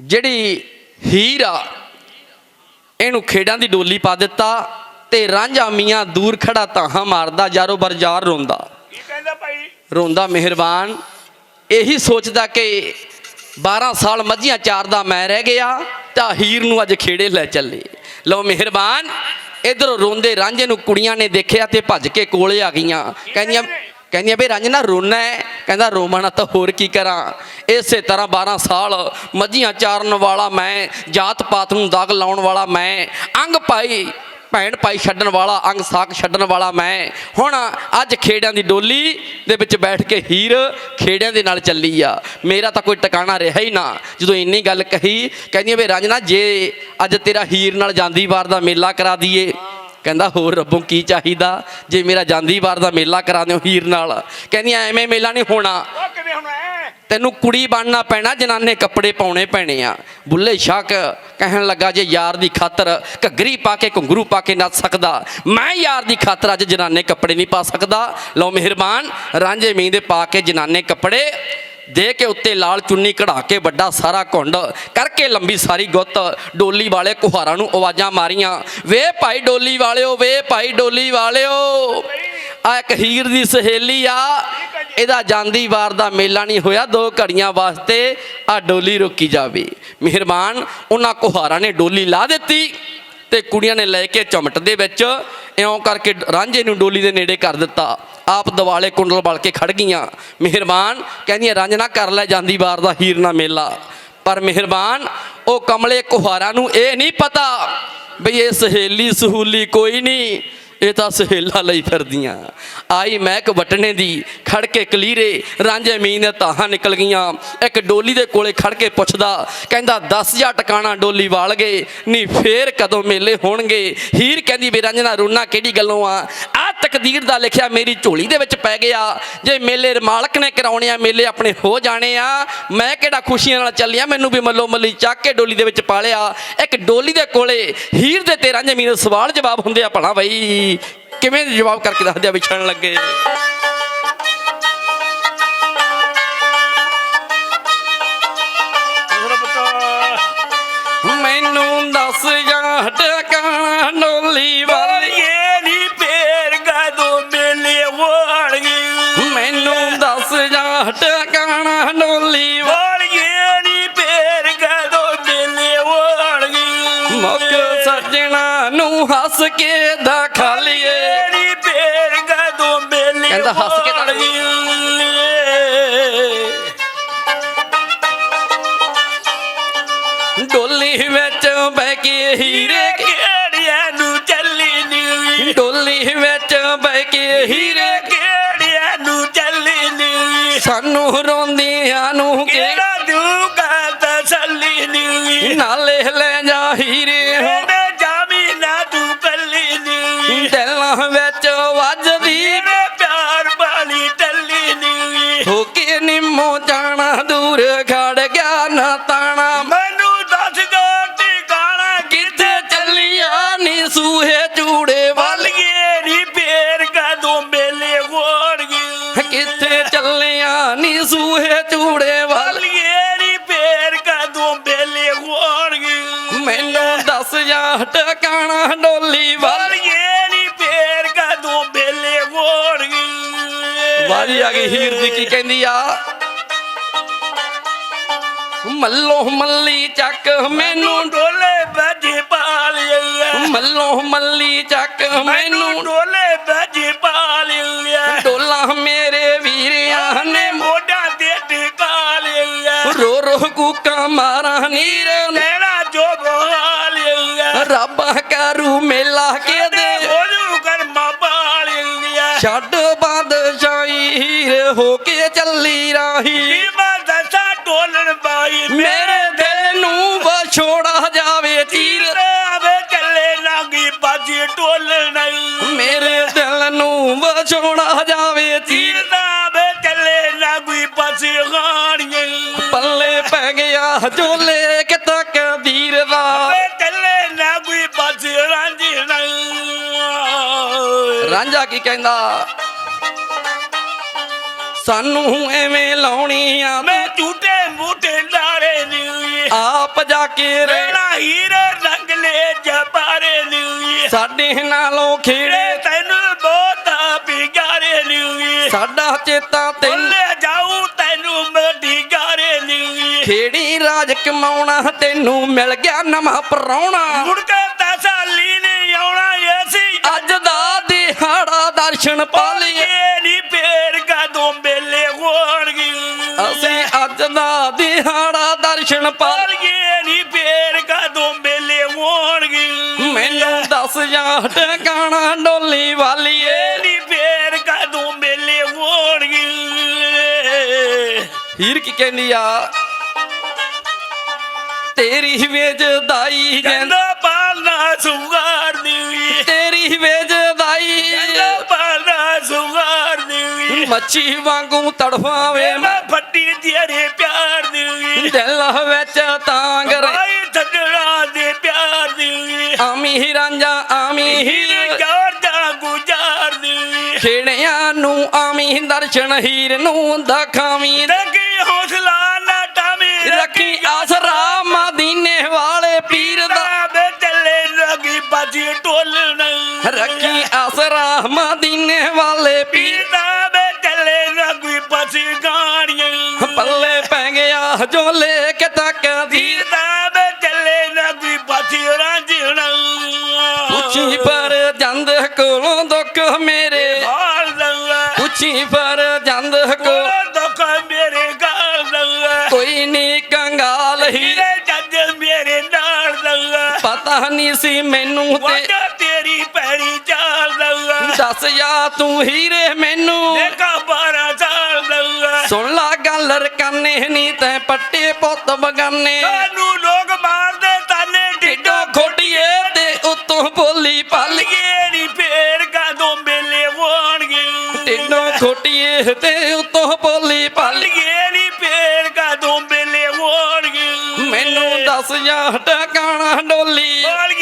ਜਿਹੜੀ ਹੀਰ ਆ ਇਹਨੂੰ ਖੇਡਾਂ ਦੀ ਡੋਲੀ ਪਾ ਦਿੱਤਾ ਤੇ ਰਾਂਝਾ ਮੀਆਂ ਦੂਰ ਖੜਾ ਤਾਹਾਂ ਮਾਰਦਾ ਜਾਰੋ ਬਰਜਾਰ ਰੋਂਦਾ। ਕੀ ਕਹਿੰਦਾ ਭਾਈ? ਰੋਂਦਾ ਮਿਹਰਬਾਨ। ਇਹੀ ਸੋਚਦਾ ਕਿ 12 ਸਾਲ ਮੱਝੀਆਂ ਚਾਰਦਾ ਮੈਂ ਰਹਿ ਗਿਆ ਤਾਂ ਹੀਰ ਨੂੰ ਅੱਜ ਖੇੜੇ ਲੈ ਚੱਲੇ। ਲਓ ਮਿਹਰਬਾਨ ਇਧਰੋਂ ਰੋਂਦੇ ਰਾਂਝੇ ਨੂੰ ਕੁੜੀਆਂ ਨੇ ਦੇਖਿਆ ਤੇ ਭੱਜ ਕੇ ਕੋਲੇ ਆ ਗਈਆਂ। ਕਹਿੰਦੀਆਂ ਕਹਿੰਦੀਆਂ ਵੀ ਰਾਂਝਾ ਰੋਣਾ ਹੈ। ਕਹਿੰਦਾ ਰੋਮਣਾ ਤਾਂ ਹੋਰ ਕੀ ਕਰਾਂ। ਇਸੇ ਤਰ੍ਹਾਂ 12 ਸਾਲ ਮੱਝੀਆਂ ਚਾਰਨ ਵਾਲਾ ਮੈਂ, ਜਾਤ ਪਾਤ ਨੂੰ ਦਾਗ ਲਾਉਣ ਵਾਲਾ ਮੈਂ, ਅੰਗ ਪਾਈ, ਭੈਣ ਭਾਈ ਛੱਡਣ ਵਾਲਾ, ਅੰਗ ਸਾਕ ਛੱਡਣ ਵਾਲਾ ਮੈਂ। ਹੁਣ ਅੱਜ ਖੇੜਿਆਂ ਦੀ ਡੋਲੀ ਦੇ ਵਿੱਚ ਬੈਠ ਕੇ ਹੀਰ ਖੇੜਿਆਂ ਦੇ ਨਾਲ ਚੱਲੀ ਆ। ਮੇਰਾ ਤਾਂ ਕੋਈ ਟਿਕਾਣਾ ਰਿਹਾ ਹੀ ਨਾ। ਜਦੋਂ ਇੰਨੀ ਗੱਲ ਕਹੀ, ਕਹਿੰਦੀ ਵੀ ਰਾਂਝਣਾ ਜੇ ਅੱਜ ਤੇਰਾ ਹੀਰ ਨਾਲ ਜਾਂਦੀ ਵਾਰ ਦਾ ਮੇਲਾ ਕਰਾ ਦਈਏ। ਕਹਿੰਦਾ ਹੋਰ ਰੱਬੋਂ ਕੀ ਚਾਹੀਦਾ? ਜੇ ਮੇਰਾ ਜਾਂਦੀ ਵਾਰ ਦਾ ਮੇਲਾ ਕਰਾ ਦਿਓ ਹੀਰ ਨਾਲ। ਕਹਿੰਦੀਆਂ ਐਵੇਂ ਮੇਲਾ ਨਹੀਂ ਹੋਣਾ। ਤੈਨੂੰ ਕੁੜੀ ਬਣਨਾ ਪੈਣਾ ਜਨਾਨੇ ਕੱਪੜੇ ਪਾਉਣੇ ਪੈਣੇ ਆ। ਬੁੱਲੇ ਸ਼ਾਹ ਕ- ਕਹਿਣ ਲੱਗਾ ਜੇ ਯਾਰ ਦੀ ਖਾਤਰ ਘੱਗਰੀ ਪਾ ਕੇ ਘੁੰਗਰੂ ਪਾ ਕੇ ਨੱਚ ਸਕਦਾ। ਮੈਂ ਯਾਰ ਦੀ ਖਾਤਰ ਅੱਜ ਜਨਾਨੇ ਕੱਪੜੇ ਨਹੀਂ ਪਾ ਸਕਦਾ। ਲਓ ਮਿਹਰਬਾਨ ਰਾਂਝੇ ਮੀਂਹ ਦੇ ਪਾ ਕੇ ਜਨਾਨੇ ਕੱਪੜੇ ਦੇ ਕੇ ਉੱਤੇ ਲਾਲ ਚੁੰਨੀ ਕਢਾ ਕੇ ਵੱਡਾ ਸਾਰਾ ਘੁੰਡ ਕਰਕੇ ਲੰਬੀ ਸਾਰੀ ਗੁੱਤ ਡੋਲੀ ਵਾਲੇ ਕੁਹਾਰਾਂ ਨੂੰ ਆਵਾਜ਼ਾਂ ਮਾਰੀਆਂ, ਵੇ ਭਾਈ ਡੋਲੀ ਵਾਲਿਓ, ਵੇ ਭਾਈ ਡੋਲੀ ਵਾਲਿਓ। ਆ ਇੱਕ ਹੀਰ ਦੀ ਸਹੇਲੀ ਆ, ਇਹਦਾ ਜਾਂਦੀ ਵਾਰ ਦਾ ਮੇਲਾ ਨਹੀਂ ਹੋਇਆ ਦੋ ਘੜੀਆਂ ਵਾਸਤੇ, ਆ ਡੋਲੀ ਰੋਕੀ ਜਾਵੇ। ਮਿਹਰਬਾਨ, ਉਹਨਾਂ ਕੁਹਾਰਾਂ ਨੇ ਡੋਲੀ ਲਾ ਦਿੱਤੀ ਤੇ ਕੁੜੀਆਂ ਨੇ ਲੈ ਕੇ ਚਮਟ ਦੇ ਵਿੱਚ ਇਉਂ ਕਰਕੇ ਰਾਂਝੇ ਨੂੰ ਡੋਲੀ ਦੇ ਨੇੜੇ ਕਰ ਦਿੱਤਾ। ਆਪ ਦਿਵਾਲੇ ਕੁੰਡਲ ਬਲ ਕੇ ਖੜ ਗਈਆਂ। ਮਿਹਰਬਾਨ, ਕਹਿੰਦੀਆਂ ਰਾਂਝਣਾ ਕਰ ਲੈ ਜਾਂਦੀ ਵਾਰ ਦਾ ਹੀਰ ਨਾ ਮੇਲਾ। ਪਰ ਮਿਹਰਬਾਨ, ਉਹ ਕਮਲੇ ਕੁਹਾਰਾਂ ਨੂੰ ਇਹ ਨਹੀਂ ਪਤਾ ਬਈ ਇਹ ਸਹੇਲੀ ਸਹੂਲੀ ਕੋਈ ਨਹੀਂ, ਇਹ ਤਾਂ ਸਹੇਲਾ ਲਈ ਫਿਰਦੀਆਂ। ਆਈ ਮਹਿਕ ਵਟਣੇ ਦੀ, ਖੜ ਕੇ ਕਲੀਰੇ ਰਾਂਝੇ ਮੀਨ ਦੇ ਤਾਹਾਂ ਨਿਕਲ ਗਈਆਂ। ਇੱਕ ਡੋਲੀ ਦੇ ਕੋਲੇ ਖੜ ਕੇ ਪੁੱਛਦਾ, ਕਹਿੰਦਾ 10000 ਟਿਕਾਣਾ ਡੋਲੀ ਵਾਲ ਗਏ ਨਹੀਂ ਫੇਰ ਕਦੋਂ ਮੇਲੇ ਹੋਣਗੇ? ਹੀਰ ਕਹਿੰਦੀ ਵੀ ਰਾਂਝਣਾ ਰੋਣਾ ਕਿਹੜੀ ਗੱਲੋਂ ਆ? ਤਕਦੀਰ ਦਾ ਲਿਖਿਆ ਮੇਰੀ ਝੋਲੀ ਦੇ ਵਿੱਚ ਪੈ ਗਿਆ। ਜੇ ਮੇਲੇ ਮਾਲਕ ਨੇ ਕਰਾਉਣੇ ਆ ਮੇਲੇ ਆਪਣੇ ਹੋ ਜਾਣੇ ਆ। ਮੈਂ ਕਿਹੜਾ ਖੁਸ਼ੀਆਂ ਨਾਲ ਚੱਲਿਆ? ਮੈਨੂੰ ਵੀ ਮੱਲੋ ਮੱਲੀ ਚੱਕ ਕੇ ਡੋਲੀ ਦੇ ਵਿੱਚ ਪਾ ਲਿਆ ਇੱਕ ਡੋਲੀ ਦੇ ਕੋਲੇ ਹੀਰ ਦੇ ਤੇ ਰਾਂਝੇ ਮੀਨ ਦੇ ਸਵਾਲ ਜਵਾਬ ਹੁੰਦੇ ਆ ਭਲਾ ਬਈ। ਕਿਵੇਂ ਜਵਾਬ ਕਰਕੇ ਦੱਸਦੇ ਆ ਵਿਛੜਨ ਲੱਗੇ? ਮੈਨੂੰ ਦੱਸ ਜਾਂ ਟਿਕਾਣਾ ਨੂੰ ਹੱਸ ਕੇ ਦਿਖਾ ਲਈਏ। ਨਹੀਂ ਫੇਰ ਗਦੋਂ ਮੇਲੇ ਕਹਿੰਦਾ ਹੱਸ ਕੇ ਤਾਂ। ਡੋਲੀ ਵਿੱਚ ਬਹਿ ਕੇ ਹੀਰੇ ਕਿਹੜਿਆਂ ਨੂੰ ਚੱਲੀ ਨੀ? ਡੋਲੀ ਵਿੱਚ ਬਹਿ ਕੇ ਹੀਰੇ। ਕਿਹੜਿਆਂ ਨੂੰ ਚੱਲੀ ਨੀ? ਸਾਨੂੰ ਰੋਂਦਿਆਂ ਨੂੰ ਕਿਹੜਾ ਦੂਗਾ ਤਸੱਲੀ ਨੀ? ਨਾਲੇ ਲੈ ਜਾ ਹੀਰੇ। ਵਿੱਚ ਵੱਜਦੀ। ਮੇਰੇ ਪਿਆਰ ਵਾਲੀ ਟੱਲੀ ਨੀ। ਹੋ ਕੇ ਨਿੰਮੋ ਜਾਣਾ ਦੂਰ ਖੜ ਗਿਆ ਨਾ ਤਾਣਾ। ਮੈਨੂੰ ਦੱਸ ਗਾ ਟਿਕਾਣਾ ਕਿੱਥੇ ਚੱਲੀਆਂ ਨੀ ਸੂਹੇ ਚੂੜੇ ਵੱਲ। ਨੀ ਫੇਰ ਕਦੋਂ ਮੇਲੇ ਹੋਣਗੇ। ਕਿੱਥੇ ਚੱਲੀਆਂ ਨੀ ਸੂਹੇ ਚੂੜੇ ਵੱਲ। ਵੱਲਗੇ ਨੀ ਫੇਰ ਕਦੋਂ ਮੇਲੇ ਹੋਣਗੇ। ਮੈਨੂੰ ਦੱਸ ਜਾ ਟਿਕਾਣਾ ਡੋਲੀ ਵੱਲ। ਵਾਰੀ ਆ ਗਈ ਹੀਰ ਦੀ ਕੀ ਕਹਿੰਦੀ ਆ? ਮੱਲੋ ਮੱਲੀ ਚੱਕ ਮੈਨੂੰ ਢੋਲੇ ਬਾਜੇ ਪਾਲਿਆ ਮੱਲੋ ਮੱਲੀ ਚੱਕ ਮੈਨੂੰ ਢੋਲੇ ਬਾਜੇ ਪਾਲਿਆ ਡੋਲਾ ਮੇਰੇ ਵੀਰਿਆਂ ਨੇ ਮੋਢਾ ਤੇ ਟਿਕਾ ਲਿਆ। ਰੋ ਰੋ ਕੂਕਾਂ ਮਾਰਾਂ ਨੀਰ ਲੈਣਾ ਜੋ ਬਹਾਲਿਆ ਰੱਬ ਕਰੂ ਮੇਲਾ ਕੇ ਦੇ ਛੱਡ ਬਾਦਸ਼ਾਹੀ ਹੀਰ ਹੋ ਕੇ ਚੱਲੀ ਰਾਹੀ। ਮੈਂ ਦਸਾ ਢੋਲਣ ਬਾਈ ਮੇਰੇ ਦਿਲ ਨੂੰ ਵਿਛੋੜਾ ਜਾਵੇ ਤੀਰ ਆਵੇ ਚੱਲੇ ਲਾਗੀ ਬਾਜੀ ਢੋਲਣ ਮੇਰੇ ਦਿਲ ਨੂੰ ਵਿਛੋੜਾ ਜਾਵੇ ਤੀਰ ਤੀਰ ਦਾ ਵੇ ਚੱਲੇ ਲਾਗੀ ਪਾਸੇ ਗਾਣੀਆਂ ਪੱਲੇ ਪੈ ਗਿਆ ਝੋਲੇ ਕਿ ਤੱਕ ਵੀਰ ਦਾ। ਵੇ ਚੱਲੇ ਲਾਗੀ ਰਾਂਝਾ ਕੀ ਕਹਿੰਦਾ? ਸਾਨੂੰ ਐਵੇਂ ਲਾਉਣੀ ਆ ਮੈਂ ਝੂਟੇ ਮੂਟੇ ਲਾਰੇ ਨੀ ਆਪ ਕੇ ਰੇ ਰੇਣਾ ਹੀਰੇ ਰੰਗਲੇ ਜਬਾਰੇ ਲਿਉਈ ਸਾਡੇ ਨਾਲੋਂ ਖੇੜੇ ਤੈਨੂੰ ਬਹੁਤਾ ਪਿਗਾਰੇ ਲਿਉਈ ਸਾਡਾ ਚੇਤਾ ਤੈਨੂੰ ਬੱਲੇ ਜਾਊ ਤੈਨੂੰ ਮੱਡੀ ਗਾਰੇ ਲਿਉਈ ਖੇੜੀ ਰਾਜ ਕਮਾਉਣਾ ਤੈਨੂੰ ਮਿਲ ਗਿਆ ਨਵਾਂ ਪਰਾਉਣਾ ਮੁੜ ਕੇ ਤਸਾਲੀ ਨੇ ਆਉਣਾ ਐਸੀ ਅੱਜ ਦਾ ਦਿਹਾੜਾ ਦਰਸ਼ਨ ਪਾ ਲਈਏ। ਦਰਸ਼ਨ ਪਾ ਪਾਲਗੇ ਨਹੀਂ ਪੇਰ ਕਦੋਂ ਬੇਲੇ ਹੋਣਗੇ? ਮੈਨੂੰ ਦੱਸ ਜਾਂ ਟਿਕਾਣਾ ਡੋਲੀ ਵਾਲੀਏ। ਨਹੀਂ ਪੇਰ ਕਦੋਂ ਬੇਲੇ ਹੋਣਗੇ? ਹੀਰ ਕੀ ਕਹਿੰਦੀ ਆ? ਤੇਰੀ ਵੇਜਦਾਈ ਜਿੰਦ ਕਹਿੰਦਾ ਪਾਲਣਾ ਸੁਗਾਰ ਦੀ ਤੇਰੀ ਵੇਜਦਾਈ ਕਹਿੰਦਾ ਪਾਲਣਾ ਸੁਗਾਰ ਦੀ ਮੱਛੀ ਵਾਂਗੂ ਤੜਫਾਵੇ। ਮੈਂ ਤੇਰੇ ਪਿਆਰ ਦੀ। ਦਿਲ ਵਿੱਚ ਤਾਂਗ ਭਾਈ ਛੱਡਣਾ ਦੇ ਪਿਆਰ ਦੀ। ਆਮੀ ਰਾਂਝਾ ਆਮੀ ਹੀਰ। ਹੀਰ ਦਾ ਗੁਜ਼ਾਰ ਦੀ। ਖੇੜਿਆਂ ਨੂੰ ਆਮੀ ਦਰਸ਼ਨ ਹੀਰ ਨੂੰ ਦਖਾਵੀਂ। ਰੱਖੀ ਹੌਸਲਾ ਨਾ ਟਾਵੇਂ। ਰੱਖੀ ਆਸਰਾ ਮਦੀਨੇ ਵਾਲੇ ਪੀਰ ਦਾ। ਬੇ ਚੱਲੇ ਲੱਗੀ ਬਾਜੀ ਟੋਲਣ ਰੱਖੀ ਆਸਰਾ ਮਦੀਨੇ ਪੈ ਗਿਆ ਜੋ ਲੈ ਕੇ ਤੱਕ ਦੀ। ਪੀਰ ਦਾ ਬੇ ਚੱਲੇ ਲੱਗੀ ਬਾਜੀ ਰਾਂਝਣਾ ਪੁੱਛੀ ਪਰ ਜੰਦ ਕੋਲੋਂ ਦੁੱਖ ਮੇਰੇ। ਹਾਲ ਦੰਗਾ ਪੁੱਛੀ ਪਰ ਜੰਦ ਕੋਲ ਦੁੱਖ ਮੇਰੇ ਗਾਲ ਦੰਗਾ ਕੋਈ ਨੀ ਕੰਗਾਲ ਹੀ। ਹੀਰੇ ਜੱਜ ਮੇਰੇ ਨਾਲ ਦੰਗਾ ਪਤਾ ਨਹੀਂ ਸੀ ਮੈਨੂੰ ਤੇ ਤੇਰੀ ਪੈਣੀ ਚਾਲ ਦੰਗਾ ਦੱਸ ਜਾ ਤੂੰ ਹੀਰੇ ਮੈਨੂੰ। ਦੇਖਾ 12 ਸਾਲ ਦੰਗਾ ਸੁਣ ਲਾ ਗੱਲ ਰਕਾਨੇ ਨੀ ਤੈ ਪੱਟੇ ਪੁੱਤ ਬਗਾਨੇ। ਸਾਨੂੰ ਲੋਕ ਮਾਰਦੇ ਤਾਨੇ ਢਿੱਡੋ ਖੋਟੀਏ ਤੇ ਉਤੋਂ ਬੋਲੀ ਪਲ। ਲਈਏ ਨੀ ਫੇਰ ਕਦੋਂ ਮੇਲੇ ਹੋਣਗੇ। ਢਿੱਡੋ ਖੋਟੀਏ ਤੇ ਉਤੋਂ ਬੋਲੀ ਪਲ। ਲਈਏ ਨੀ ਫੇਰ ਕਦੋਂ ਮੇਲੇ ਹੋਣਗੇ। ਮੈਨੂੰ ਦੱਸ ਜਾ ਟਿਕਾਣਾ ਡੋਲੀ। ਬੋਲ